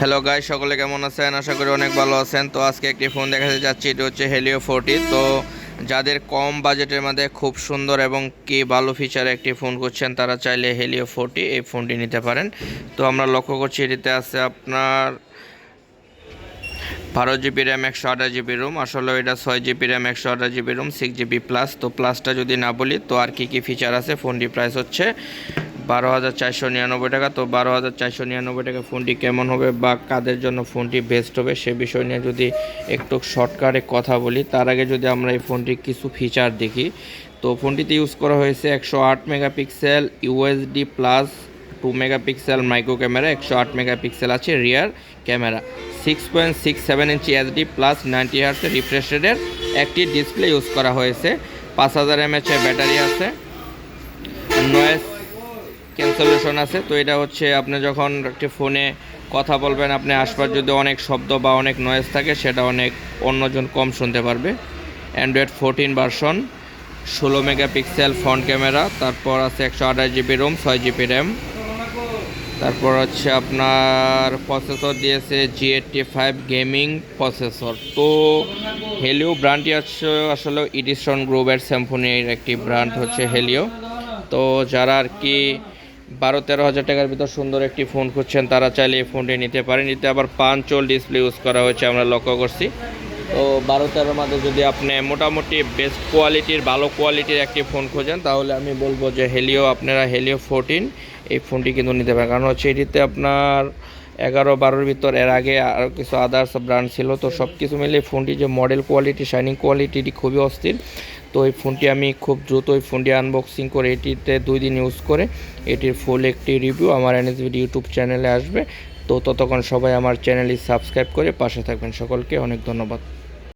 Hello guy সকলে কেমন আছেন? আশা করি অনেক ভালো আছেন। তো আজকে একটি ফোন দেখাতে যাচ্ছি, এটা হচ্ছে হেলিও ফোরটি তো যাদের কম বাজেটের মধ্যে খুব সুন্দর এবং কি ভালো ফিচার একটি ফোন করছেন তারা চাইলে হেলিও ফোরটি এই ফোনটি নিতে পারেন। তো আমরা লক্ষ্য করছি, এটিতে আছে আপনার বারো জিবি র্যাম একশো আঠাশ জিবি রুম আসলে এটা ছয় জিবি র্যাম একশো আঠাশ GB ROM six GB plus তো প্লাসটা যদি না বলি, তো আর কী কী ফিচার আছে? ফোনটি প্রাইস হচ্ছে বারো হাজার চারশো নিরানব্বই টাকা। তো বারো হাজার চারশো নিরানব্বই টাকা ফোনটি কেমন হবে বা কাদের জন্য ফোনটি বেস্ট হবে সে বিষয় নিয়ে যদি একটু শর্টকাটে কথা বলি, তার আগে যদি আমরা এই ফোনটির কিছু ফিচার দেখি, তো ফোনটিতে ইউজ করা হয়েছে একশো আট megapixel USD plus two megapixel micro camera একশো আট মেগাপিক্সেল আছে rear camera six point six seven inch HD plus ninety হার্সের refresh রেটের একটি ডিসপ্লে ইউজ করা হয়েছে, পাঁচ হাজার এমএচের ব্যাটারি আছে, নয়েস ক্যান্সেলেশন আছে, তো এটা হচ্ছে আপনি যখন একটি ফোনে কথা বলবেন, আপনি আশপাশ যদি অনেক শব্দ বা অনেক নয়েজ থাকে, সেটা অনেক অন্যজন কম শুনতে পারবে। অ্যান্ড্রয়েড ফোরটিন ভার্সন ষোলো মেগাপিক্সেল ফ্রন্ট ক্যামেরা তারপর আছে একশো আঠাশ জিবি রোম ছয় জিবি র্যাম তারপর হচ্ছে আপনার প্রসেসর দিয়েছে G eighty five gaming processor তো হেলিও ব্র্যান্ডটি হচ্ছে আসলে ইডিসন গ্রুপের স্যাম্ফোনির একটি ব্র্যান্ড হচ্ছে হেলিও তো যারা আর কি বারো তেরো হাজার টাকার ভিতর সুন্দর একটি ফোন খুঁজছেন, তারা চাইলে এই ফোনটি নিতে পারেন। এতে আবার পাঞ্চল ডিসপ্লে ইউজ করা হয়েছে, আমরা লক্ষ্য করছি। তো বারো তেরোর মধ্যে যদি আপনি মোটামুটি বেস্ট কোয়ালিটির ভালো কোয়ালিটির একটি ফোন খোঁজেন, তাহলে আমি বলব যে হেলিও আপনারা হেলিও ফোরটিন এই ফোনটি কিন্তু নিতে পারেন। কারণ হচ্ছে এটিতে আপনার এগারো বারোর ভিতর, এর আগে আরও কিছু আদার্স ব্র্যান্ড ছিল, তো সব কিছু মিলিয়ে ফোনটি যে মডেল কোয়ালিটি শাইনিং কোয়ালিটিটি খুবই অস্থির। তো এই ফোনটি আমি খুব দ্রুত ওই ফোনটি আনবক্সিং করে এটিতে দুই দিন ইউজ করে এটির ফুল একটি রিভিউ আমার এনএসবিডি ইউটিউব চ্যানেলে আসবে। তো ততক্ষণ সবাই আমার চ্যানেলটি সাবস্ক্রাইব করে পাশে থাকবেন। সকলকে অনেক ধন্যবাদ।